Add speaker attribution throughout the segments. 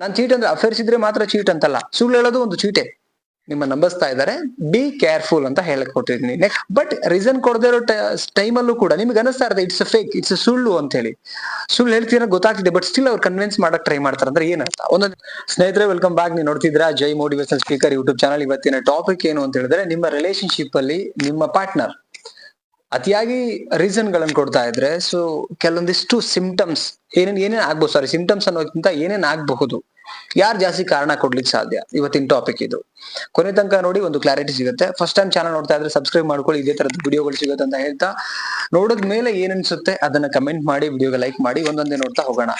Speaker 1: ನಾನು ಚೀಟ್ ಅಂದ್ರೆ ಅಫೇರ್ಸ್ ಇದ್ರೆ ಮಾತ್ರ ಚೀಟ್ ಅಂತಲ್ಲ. ಸುಳ್ಳು ಹೇಳೋದು ಒಂದು ಚೀಟೆ ನಿಮ್ಮ ನಂಬಿಸ್ತಾ ಇದ್ದಾರೆ ಬಿ ಕೇರ್ಫುಲ್ ಅಂತ ಹೇಳಕ್ ಕೊಟ್ಟಿದ್ದೀನಿ. ನೆಕ್ಸ್ಟ್ ಬಟ್ ರೀಸನ್ ಕೊಡದೇ ಇರೋ ಟೈಮಲ್ಲೂ ಕೂಡ ನಿಮ್ಗೆ ಅನಿಸ್ತಾ ಇರುತ್ತೆ ಇಟ್ಸ್ ಫೇಕ್ ಇಟ್ಸ್ ಸುಳ್ಳು ಅಂತ ಹೇಳಿ ಸುಳ್ಳು ಹೇಳ್ತೀರ ಗೊತ್ತಾಗ್ತಿದೆ ಬಟ್ ಸ್ಟಿಲ್ ಅವ್ರು ಕನ್ವಿನ್ಸ್ ಮಾಡಕ್ ಟ್ರೈ ಮಾಡ್ತಾರೆ ಅಂದ್ರೆ ಏನಂತ ಒಂದೊಂದು, ಸ್ನೇಹಿತರೆ ವೆಲ್ಕಮ್ ಬ್ಯಾಕ್ ನೀವು ನೋಡ್ತಿದ್ರ Jai motivation speaker YouTube channel ಇವತ್ತಿನ ಟಾಪಿಕ್ ಏನು ಅಂತ ಹೇಳಿದ್ರೆ, ನಿಮ್ಮ ರಿಲೇಶನ್ಶಿಪ್ ಅಲ್ಲಿ ನಿಮ್ಮ ಪಾರ್ಟ್ನರ್ ಅತಿಯಾಗಿ ರೀಸನ್ ಗಳನ್ನ ಕೊಡ್ತಾ ಇದ್ರೆ ಸೊ ಕೆಲವೊಂದಿಷ್ಟು ಸಿಂಪ್ಟಮ್ಸ್ ಏನೇನು, ಏನೇನ್ ಆಗ್ಬಹುದು ಸಾರಿ ಸಿಂಪ್ಟಮ್ಸ್ ಅನ್ನೋದಕ್ಕಿಂತ ಏನೇನ್ ಆಗಬಹುದು, ಯಾರು ಜಾಸ್ತಿ ಕಾರಣ ಕೊಡ್ಲಿಕ್ಕೆ ಸಾಧ್ಯ? ಇವತ್ತಿನ ಟಾಪಿಕ್ ಇದು. ಕೊನೆ ತನಕ ನೋಡಿ ಒಂದು ಕ್ಲಾರಿಟಿ ಸಿಗುತ್ತೆ. ಫಸ್ಟ್ ಟೈಮ್ ಚಾನಲ್ ನೋಡ್ತಾ ಇದ್ರೆ ಸಬ್ಸ್ಕ್ರೈಬ್ ಮಾಡ್ಕೊಳ್ಳಿ, ಇದೇ ತರದ ವಿಡಿಯೋಗಳು ಸಿಗುತ್ತೆ ಅಂತ ಹೇಳ್ತಾ ನೋಡಿದ ಮೇಲೆ ಏನ್ ಅದನ್ನ ಕಮೆಂಟ್ ಮಾಡಿ ವಿಡಿಯೋಗೆ ಲೈಕ್ ಮಾಡಿ, ಒಂದೊಂದೇ ನೋಡ್ತಾ ಹೋಗೋಣ.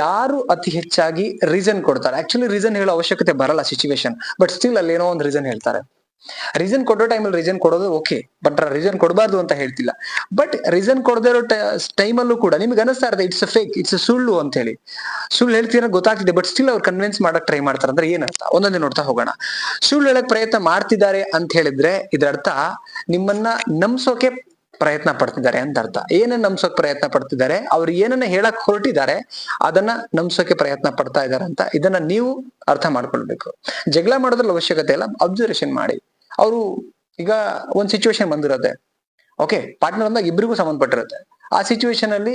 Speaker 1: ಯಾರು ಅತಿ ಹೆಚ್ಚಾಗಿ ರೀಸನ್ ಕೊಡ್ತಾರೆ? ಆಕ್ಚುಲಿ ರೀಸನ್ ಹೇಳೋ ಅವಶ್ಯಕತೆ ಬರಲ್ಲ ಸಿಚುವೇಶನ್ ಬಟ್ ಸ್ಟಿಲ್ ಅಲ್ಲಿ ಏನೋ ಒಂದು ರೀಸನ್ ಹೇಳ್ತಾರೆ. ರೀಸನ್ ಕೊಡೋ ಟೈಮಲ್ಲಿ ರೀಸನ್ ಕೊಡೋದು ಓಕೆ ಬಟ್ ರೀಸನ್ ಕೊಡಬಾರ್ದು ಅಂತ ಹೇಳ್ತಿಲ್ಲ. ಬಟ್ ರೀಸನ್ ಕೊಡದೇ ಇರೋ ಟೈಮಲ್ಲೂ ಕೂಡ ನಿಮ್ಗೆ ಅನಿಸ್ತಾ ಇರ್ತದೆ ಇಟ್ಸ್ ಫೇಕ್ ಇಟ್ಸ್ ಸುಳ್ಳು ಅಂತ ಹೇಳಿ. ಸುಳ್ಳು ಹೇಳ್ತೀರ ಗೊತ್ತಾಗ್ತಿದೆ ಬಟ್ ಸ್ಟಿಲ್ ಅವ್ರು ಕನ್ವಿನ್ಸ್ ಮಾಡಕ್ ಟ್ರೈ ಮಾಡ್ತಾರೆ ಅಂದ್ರೆ ಏನರ್ಥ? ಒಂದೊಂದೇ ನೋಡ್ತಾ ಹೋಗೋಣ. ಸುಳ್ಳು ಹೇಳಕ್ ಪ್ರಯತ್ನ ಮಾಡ್ತಿದ್ದಾರೆ ಅಂತ ಹೇಳಿದ್ರೆ ಇದರ ಅರ್ಥ ನಿಮ್ಮನ್ನ ನಂಬಿಸೋಕೆ ಪ್ರಯತ್ನ ಪಡ್ತಿದ್ದಾರೆ ಅಂತ ಅರ್ಥ. ಏನನ್ನ ನಂಬಿಸೋಕೆ ಪ್ರಯತ್ನ ಪಡ್ತಿದ್ದಾರೆ, ಅವ್ರು ಏನನ್ನ ಹೇಳಕ್ ಹೊರಟಿದ್ದಾರೆ, ಅದನ್ನ ನಂಬಿಸೋಕೆ ಪ್ರಯತ್ನ ಪಡ್ತಾ ಇದ್ದಾರೆ ಅಂತ ಇದನ್ನ ನೀವು ಅರ್ಥ ಮಾಡ್ಕೊಳ್ಬೇಕು. ಜಗಳ ಮಾಡೋದ್ರಲ್ಲಿ ಅವಶ್ಯಕತೆ ಇಲ್ಲ ಅಬ್ಸರ್ವೇಷನ್ ಮಾಡಿ. ಅವರು ಈಗ ಒಂದ್ ಸಿಚುವೇಶನ್ ಬಂದಿರುತ್ತೆ. ಓಕೆ ಪಾರ್ಟ್ನರ್ ಅಂದಾಗ ಇಬ್ಬರಿಗೂ ಸಂಬಂಧಪಟ್ಟಿರುತ್ತೆ. ಆ ಸಿಚುವೇಶನ್ ಅಲ್ಲಿ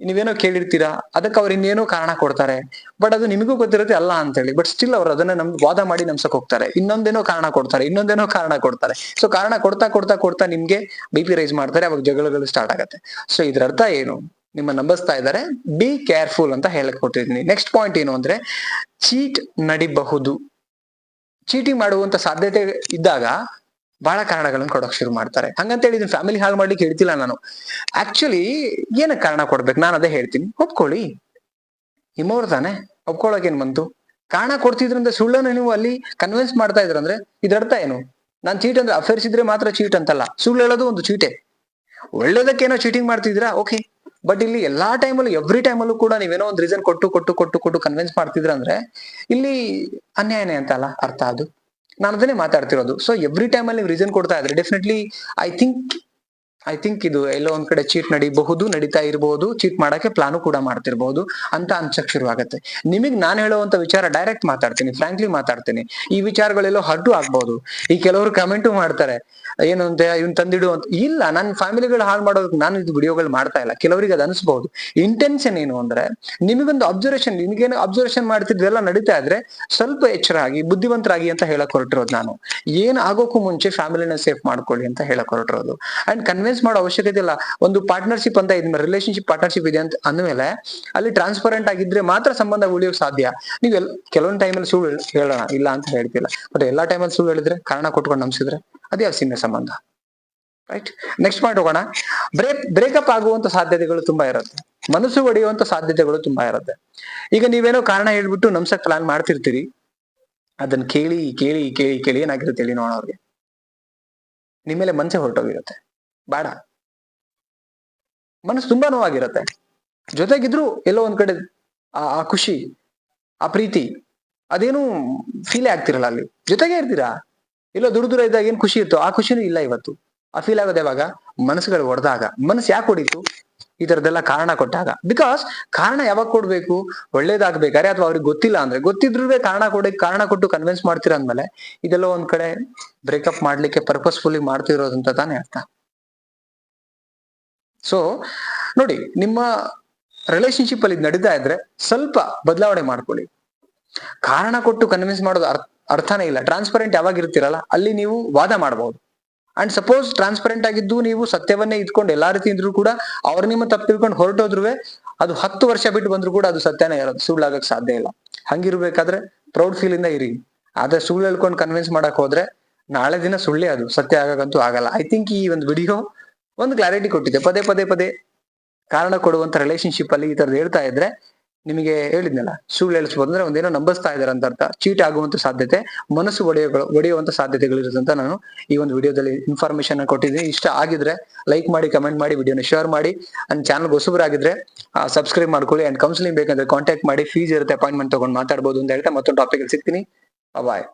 Speaker 1: ನೀವೇನೋ ಕೇಳಿರ್ತೀರಾ? ಅದಕ್ಕೆ ಅವ್ರು ಇನ್ನೇನೋ ಕಾರಣ ಕೊಡ್ತಾರೆ. ಬಟ್ ಅದು ನಿಮಗೂ ಗೊತ್ತಿರುತ್ತೆ, ಅಲ್ಲ ಅಂತ ಹೇಳಿ ಬಟ್ ಸ್ಟಿಲ್ ಅವ್ರು ಅದನ್ನ ನಮ್, ವಾದ ಮಾಡಿ ನಮ್ಸಕ್ ಹೋಗ್ತಾರೆ. ಇನ್ನೊಂದೇನೋ ಕಾರಣ ಕೊಡ್ತಾರೆ. ಇನ್ನೊಂದೇನೋ ಕಾರಣ ಕೊಡ್ತಾರೆ. ಸೊ ಕಾರಣ ಕೊಡ್ತಾ ಕೊಡ್ತಾ ಕೊಡ್ತಾ ನಿಮ್ಗೆ ಬಿ ಪಿ ರೈಸ್ ಮಾಡ್ತಾರೆ. ಅವಾಗ ಜಗಳಗಳು ಸ್ಟಾರ್ಟ್ ಆಗುತ್ತೆ. ಸೊ ಇದ್ರ ಅರ್ಥ ಏನು? ನಿಮ್ಮ ನಂಬಿಸ್ತಾ ಇದ್ದಾರೆ. ಬಿ ಕೇರ್ಫುಲ್ ಅಂತ ಹೇಳಕ್ ಕೊಟ್ಟಿದ್ದೀನಿ. ನೆಕ್ಸ್ಟ್ ಪಾಯಿಂಟ್ ಏನು ಅಂದ್ರೆ ಚೀಟ್ ನಡಿಬಹುದು. ಚೀಟಿಂಗ್ ಮಾಡುವಂತ ಸಾಧ್ಯತೆ ಇದ್ದಾಗ ಬಹಳ ಕಾರಣಗಳನ್ನು ಕೊಡೋಕ್ ಶುರು ಮಾಡ್ತಾರೆ. ಹಂಗಂತ ಇದನ್ನ ಫ್ಯಾಮಿಲಿ ಹಾಳು ಮಾಡ್ಲಿಕ್ಕೆ ಹೇಳ್ತಿಲ್ಲ ನಾನು. ಆಕ್ಚುಲಿ ಏನಕ್ಕೆ ಕಾರಣ ಕೊಡ್ಬೇಕು? ನಾನು ಅದೇ ಹೇಳ್ತೀನಿ. ಒಪ್ಕೊಳ್ಳಿ. ನಿಮ್ಮವ್ರ ತಾನೆ. ಒಪ್ಕೊಳ್ಳೋಕೆ ಏನ್ ಬಂತು? ಕಾರಣ ಕೊಡ್ತಿದ್ರಿಂದ ಸುಳ್ಳನ್ನು ನೀವು ಅಲ್ಲಿ ಕನ್ವಿನ್ಸ್ ಮಾಡ್ತಾ ಇದ್ರಂದ್ರೆ ಇದರ್ಥ ಏನು? ನಾನ್ ಚೀಟ್ ಅಂದ್ರೆ ಅಫೇರ್ಸ್ ಇದ್ರೆ ಮಾತ್ರ ಚೀಟ್ ಅಂತಲ್ಲ. ಸುಳ್ಳು ಹೇಳೋದು ಒಂದು ಚೀಟೆ ಒಳ್ಳೇದಕ್ಕೇನೋ ಚೀಟಿಂಗ್ ಮಾಡ್ತಿದ್ದೀರಾ? ಓಕೆ ಬಟ್ ಇಲ್ಲಿ ಎಲ್ಲಾ ಟೈಮಲ್ಲೂ ಎವ್ರಿ ಟೈಮಲ್ಲೂ ಕೂಡ ನೀವೇನೋ ಒಂದು ರೀಸನ್ ಕೊಟ್ಟು ಕೊಟ್ಟು ಕೊಟ್ಟು ಕೊಟ್ಟು ಕನ್ವಿನ್ಸ್ ಮಾಡ್ತಿದ್ರ ಅಂದ್ರೆ ಇಲ್ಲಿ ಅನ್ಯಾಯನೇ ಅಂತ ಅಲ್ಲ ಅರ್ಥ ಅದು. ನಾನು ಅದನ್ನೇ ಮಾತಾಡ್ತಿರೋದು. ಸೊ ಎವ್ರಿ ಟೈಮ್ ಅಲ್ಲಿ ರೀಸನ್ ಕೊಡ್ತಾ ಇದ್ರೆ definitely I think I think ಇದು ಎಲ್ಲೋ ಒಂದ್ ಕಡೆ ಚೀಟ್ ನಡಿಬಹುದು, ನಡೀತಾ ಇರಬಹುದು ಚೀಟ್ ಮಾಡಕ್ಕೆ ಪ್ಲಾನು ಕೂಡ ಮಾಡ್ತಿರ್ಬಹುದು ಅಂತ ಅನ್ಸಕ್ ಶುರು ಆಗತ್ತೆ ನಿಮಗ್ ನಾನು ಹೇಳುವಂತ ವಿಚಾರ ಡೈರೆಕ್ಟ್ ಮಾತಾಡ್ತೀನಿ ಫ್ರಾಂಕ್ಲಿ ಮಾತಾಡ್ತೀನಿ. ಈ ವಿಚಾರಗಳೆಲ್ಲೋ ಹಡ್ಡು ಆಗ್ಬಹುದು ಈ ಕೆಲವರು ಕಮೆಂಟು ಮಾಡ್ತಾರೆ, ಏನು ಅಂತ, ಇವ್ನ್ ತಂದಿಡು ಅಂತ. ಇಲ್ಲ ನನ್ನ ಫ್ಯಾಮಿಲಿಗಳು ಹಾಳು ಮಾಡೋದಕ್ಕೆ ನಾನು ಇದು ವಿಡಿಯೋಗಳು ಮಾಡ್ತಾ ಇಲ್ಲ. ಕೆಲವರಿಗೆ ಅದು ಅನಿಸ್ಬಹುದು ಇಂಟೆನ್ಷನ್ ಏನು ಅಂದ್ರೆ, ನಿಮಗೊಂದು ಅಬ್ಸರ್ವೇಷನ್ ನಿಮಗೇನು ಅಬ್ಸರ್ವೇಷನ್ ಮಾಡ್ತಿದ್ವೆಲ್ಲ ನಡೀತಾ ಇದ್ರೆ ಸ್ವಲ್ಪ ಎಚ್ಚರ ಆಗಿ ಬುದ್ಧಿವಂತರಾಗಿ ಅಂತ ಹೇಳಕ್ ಹೊರಟಿರೋದು ನಾನು. ಏನ್ ಆಗೋಕ್ಕೂ ಮುಂಚೆ ಫ್ಯಾಮಿಲಿನ ಸೇಫ್ ಮಾಡ್ಕೊಳ್ಳಿ ಅಂತ ಹೇಳಕ್ ಹೊರಟಿರೋದು. ಅಂಡ್ ಕನ್ವಿನ್ಸ್ ಮಾಡೋ ಅವಶ್ಯಕತೆ ಇಲ್ಲ. ಒಂದು ಪಾರ್ಟ್ನರ್ಶಿಪ್ ಅಂತ ಇದ್ಮೇಲೆ ರಿಲೇಶನ್ಶಿಪ್ ಪಾರ್ಟ್ನರ್ಶಿಪ್ ಇದೆ ಅಂತ ಅಂದ್ಮೇಲೆ ಅಲ್ಲಿ ಟ್ರಾನ್ಸ್ಪರೆಂಟ್ ಆಗಿದ್ರೆ ಮಾತ್ರ ಸಂಬಂಧ ಉಳಿಯೋಕ್ ಸಾಧ್ಯ. ನೀವು ಎಲ್, ಕೆಲವೊಂದು ಟೈಮಲ್ಲಿ ಸುಳ್ಳು ಹೇಳ್- ಹೇಳೋಣ, ಇಲ್ಲ ಅಂತ ಹೇಳ್ತಿಲ್ಲ ಬಟ್ ಎಲ್ಲಾ ಟೈಮಲ್ಲಿ ಸುಳ್ಳು ಹೇಳಿದ್ರೆ ಕಾರಣ ಕೊಟ್ಕೊಂಡು ನಂಬಿಸಿದ್ರೆ ಅದೇ ಸಿನ್ನ ಸಂಬಂಧ. ರೈಟ್ ನೆಕ್ಸ್ಟ್ ಪಾಯಿಂಟ್ ಹೋಗೋಣ. ಬ್ರೇಕ್ ಬ್ರೇಕಪ್ ಆಗುವಂತ ಸಾಧ್ಯತೆಗಳು ತುಂಬಾ ಇರುತ್ತೆ. ಮನಸ್ಸು ಒಡೆಯುವಂತ ಸಾಧ್ಯತೆಗಳು ತುಂಬಾ ಇರುತ್ತೆ. ಈಗ ನೀವೇನೋ ಕಾರಣ ಹೇಳ್ಬಿಟ್ಟು ನಮ್ಸಕ್ ಪ್ಲಾನ್ ಮಾಡ್ತಿರ್ತೀರಿ. ಅದನ್ನ ಕೇಳಿ ಕೇಳಿ ಕೇಳಿ ಕೇಳಿ ಏನಾಗಿರುತ್ತೆ ಹೇಳಿ ನೋಡೋಣ ಅವ್ರಿಗೆ ನಿಮ್ಮ ಮೇಲೆ ಮನಸ್ಸೇ ಹೊರಟೋಗಿರುತ್ತೆ. ಬೇಡ. ಮನಸ್ಸು ತುಂಬಾ ನೋವಾಗಿರುತ್ತೆ. ಜೊತೆಗಿದ್ರು ಎಲ್ಲೋ ಒಂದ್ ಕಡೆ ಆ ಖುಷಿ, ಆ ಪ್ರೀತಿ, ಅದೇನು ಫೀಲೇ ಆಗ್ತಿರಲ್ಲ ಅಲ್ಲಿ. ಜೊತೆಗೆ ಇರ್ತೀರಾ? ಎಲ್ಲೋ ದೂರ ದೂರ ಇದ್ದಾಗ ಏನ್ ಖುಷಿ ಇತ್ತು? ಆ ಖುಷಿನೂ ಇಲ್ಲ ಇವತ್ತು. ಆ ಫೀಲ್ ಆಗೋದು ಯಾವಾಗ? ಮನಸ್ಸುಗಳು ಹೊಡೆದಾಗ ಮನಸ್ಸು ಯಾಕೆ ಹೊಡಿತು ಈ ತರದೆಲ್ಲ ಕಾರಣ ಕೊಟ್ಟಾಗ. ಬಿಕಾಸ್ ಕಾರಣ ಯಾವಾಗ ಕೊಡ್ಬೇಕು? ಒಳ್ಳೇದಾಗ್ಬೇಕಾದ್ರೆ ಅಥವಾ ಅವ್ರಿಗೆ ಗೊತ್ತಿಲ್ಲ ಅಂದ್ರೆ. ಗೊತ್ತಿದ್ರೂ ಕಾರಣ ಕೊಡಿ, ಕಾರಣ ಕೊಟ್ಟು ಕನ್ವಿನ್ಸ್ ಮಾಡ್ತೀರ ಅಂದ್ಮೇಲೆ ಇದೆಲ್ಲ ಒಂದ್ ಕಡೆ ಬ್ರೇಕಪ್ ಮಾಡ್ಲಿಕ್ಕೆ ಪರ್ಪಸ್ಫುಲ್ಲಿ ಮಾಡ್ತಿರೋದಂತ ತಾನೇ ಅರ್ಥ. ಸೊ ನೋಡಿ, ನಿಮ್ಮ ರಿಲೇಶನ್ಶಿಪ್ ಅಲ್ಲಿ ನಡೀತಾ ಇದ್ರೆ ಸ್ವಲ್ಪ ಬದಲಾವಣೆ ಮಾಡ್ಕೊಳ್ಳಿ. ಕಾರಣ ಕೊಟ್ಟು ಕನ್ವಿನ್ಸ್ ಮಾಡೋದು ಅರ್ಥ ಅರ್ಥನೇ ಇಲ್ಲ. ಟ್ರಾನ್ಸ್ಪರೆಂಟ್ ಯಾವಾಗ ಇರ್ತೀರಲ್ಲ ಅಲ್ಲಿ ನೀವು ವಾದ ಮಾಡಬಹುದು ಅಂಡ್ ಸಪೋಸ್ ಟ್ರಾನ್ಸ್ಪರೆಂಟ್ ಆಗಿದ್ದು ನೀವು ಸತ್ಯವನ್ನೇ ಇದ್ಕೊಂಡು ಎಲ್ಲಾ ರೀತಿ ಇದ್ರು ಕೂಡ ಅವ್ರ ನಿಮ್ಮ ತಪ್ಪು ತಿಳ್ಕೊಂಡು ಹೊರಟೋದ್ರು ಅದು ಹತ್ತು ವರ್ಷ ಬಿಟ್ಟು ಬಂದ್ರು ಕೂಡ ಅದು ಸತ್ಯನೇ ಇರೋದು. ಸುಳ್ಳಾಗಕ್ ಸಾಧ್ಯ ಇಲ್ಲ. ಹಂಗಿರ್ಬೇಕಾದ್ರೆ ಪ್ರೌಡ್ ಫೀಲ್ ಇಂದ ಇರಿ. ಆದ್ರೆ ಸುಳ್ಳು ಹೇಳ್ಕೊಂಡು ಕನ್ವಿನ್ಸ್ ಮಾಡಕ್ ಹೋದ್ರೆ ನಾಳೆ ದಿನ ಸುಳ್ಳೇ ಅದು. ಸತ್ಯ ಆಗಕ್ಕಂತೂ ಆಗಲ್ಲ. ಐ ಥಿಂಕ್ ಈ ಒಂದು ವಿಡಿಯೋ ಒಂದು ಕ್ಲಾರಿಟಿ ಕೊಟ್ಟಿದೆ ಪದೇ ಪದೇ ಪದೇ ಕಾರಣ ಕೊಡುವಂತ ರಿಲೇಶನ್ಶಿಪ್ ಅಲ್ಲಿ ಈ ತರದ್ ಹೇಳ್ತಾ ಇದ್ರೆ ನಿಮಗೆ ಹೇಳಿದ್ನಲ್ಲ, ಸುಳ್ಳು ಹೇಳಿಸ್ಬೋದು ಅಂದ್ರೆ ಒಂದೇನೋ ನಂಬಿಸ್ತಾ ಇದಾರೆ ಅಂತ ಅರ್ಥ. ಚೀಟ್ ಆಗುವಂತ ಸಾಧ್ಯತೆ, ಮನಸ್ಸು ಒಡೆಯೋ ಒಡೆಯುವಂತ ಸಾಧ್ಯತೆಗಳು ಇರುತ್ತೆ ನಾನು ಈ ಒಂದು ವಿಡಿಯೋದಲ್ಲಿ ಇನ್ಫಾರ್ಮೇಶನ್ ಕೊಟ್ಟಿದ್ದೀನಿ. ಇಷ್ಟ ಆಗಿದ್ರೆ ಲೈಕ್ ಮಾಡಿ ಕಮೆಂಟ್ ಮಾಡಿ ವಿಡಿಯೋನ ಶೇರ್ ಮಾಡಿ. ಅಂಡ್ ಚಾನಲ್ ಹೊಸಬರಾಗಿದ್ರೆ ಸಬ್ಸ್ಕ್ರೈಬ್ ಮಾಡ್ಕೊಳ್ಳಿ ಅಂಡ್ ಕೌನ್ಸಿಲಿಂಗ್ ಬೇಕಂದ್ರೆ ಕಾಂಟ್ಯಾಕ್ಟ್ ಮಾಡಿ. ಫೀಸ್ ಇರುತ್ತೆ ಅಪಾಯಿಂಟ್ಮೆಂಟ್ ತಗೊಂಡು ಮಾತಾಡ್ಬೋದು ಅಂತ ಹೇಳ್ತಾ ಮತ್ತೊಂದು ಟಾಪಿಕ್ ಸಿಗ್ತೀನಿ. ಬಾಯ್